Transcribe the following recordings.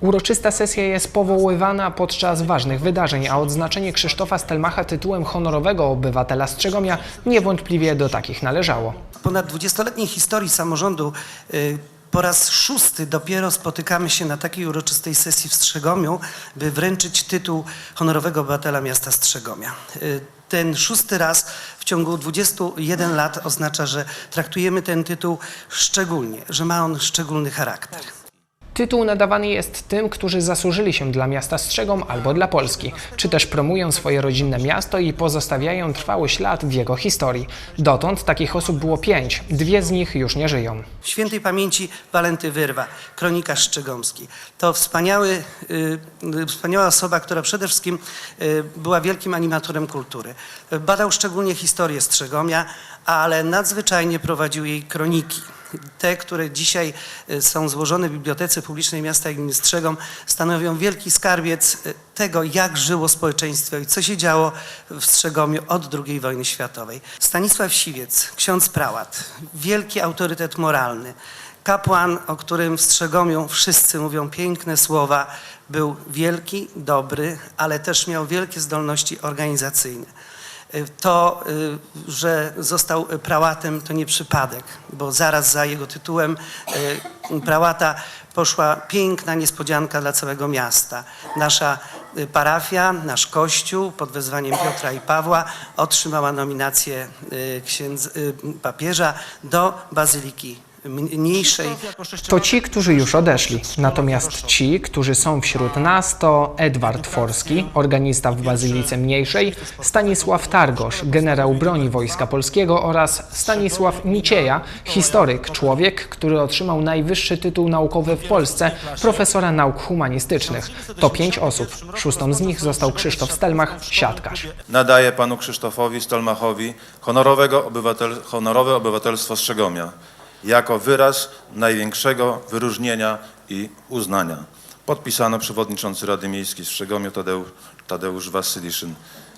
Uroczysta sesja jest powoływana podczas ważnych wydarzeń, a odznaczenie Krzysztofa Stelmacha tytułem honorowego obywatela Strzegomia niewątpliwie do takich należało. ponad 20-letniej historii samorządu y, po raz szósty dopiero spotykamy się na takiej uroczystej sesji w Strzegomiu, by wręczyć tytuł honorowego obywatela miasta Strzegomia. Y, Ten szósty raz w ciągu 21 lat oznacza, że traktujemy ten tytuł szczególnie, że ma on szczególny charakter. Tytuł nadawany jest tym, którzy zasłużyli się dla miasta Strzegom albo dla Polski, czy też promują swoje rodzinne miasto i pozostawiają trwały ślad w jego historii. Dotąd takich osób było pięć, dwie z nich już nie żyją. Świętej pamięci Walenty Wyrwa, kronikarz Szczegomski. To wspaniały, y, y, wspaniała osoba, która przede wszystkim y, była wielkim animatorem kultury. Badał szczególnie historię Strzegomia, ale nadzwyczajnie prowadził jej kroniki. Te, które dzisiaj y, są złożone w Bibliotece Publicznej Miasta Gminy Strzegom, stanowią wielki skarbiec y, tego, jak żyło społeczeństwo i co się działo w Strzegomiu od II wojny światowej. Stanisław Siwiec, ksiądz prałat, wielki autorytet moralny, kapłan, o którym w Strzegomiu wszyscy mówią piękne słowa, był wielki, dobry, ale też miał wielkie zdolności organizacyjne. Y, To, y, że został prałatem, to nie przypadek, bo zaraz za jego tytułem y, prałata poszła piękna niespodzianka dla całego miasta. Nasza parafia, nasz kościół pod wezwaniem Piotra i Pawła otrzymała nominację księdz, papieża do bazyliki mniejszej. To ci, którzy już odeszli. Natomiast ci, którzy są wśród nas, to Edward Forski, organista w Bazylice Mniejszej, Stanisław Targosz, generał broni Wojska Polskiego oraz Stanisław Micieja, historyk, człowiek, który otrzymał najwyższy tytuł naukowy w Polsce, profesora nauk humanistycznych. To pięć osób. Szóstą z nich został Krzysztof Stelmach, siatkarz. nadaje panu Krzysztofowi Stolmachowi honorowego obywatel, honorowe obywatelstwo Strzegomia jako wyraz największego wyróżnienia i uznania. Podpisano przewodniczący Rady Miejskiej Strzegomiu Tadeusz, Tadeusz Wasyliszyn.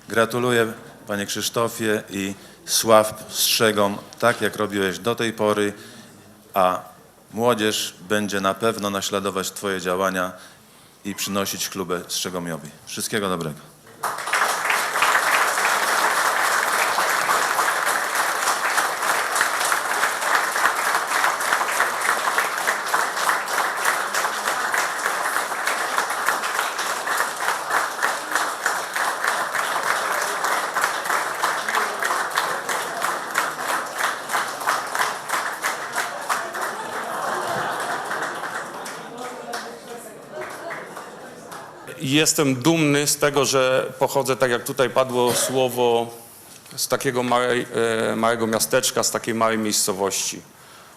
Gratuluję panie Krzysztofie i sław Strzegom tak jak robiłeś do tej pory, a młodzież będzie na pewno naśladować twoje działania i przynosić klubę Strzegomiowi. Wszystkiego dobrego. Jestem dumny z tego, że pochodzę, tak jak tutaj padło słowo, z takiego małej, e, małego miasteczka, z takiej małej miejscowości.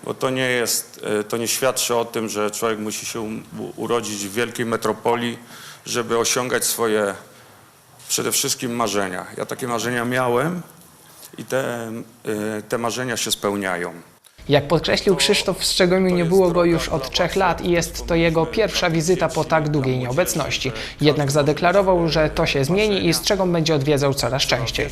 Bo to nie jest, e, to nie świadczy o tym, że człowiek musi się urodzić w wielkiej metropolii, żeby osiągać swoje przede wszystkim marzenia. Ja takie marzenia miałem i te, e, te marzenia się spełniają. Jak podkreślił Krzysztof, w Strzegomiu nie było go już od trzech lat i jest to jego pierwsza wizyta po tak długiej nieobecności. Jednak zadeklarował, że to się zmieni i Strzegom będzie odwiedzał coraz częściej.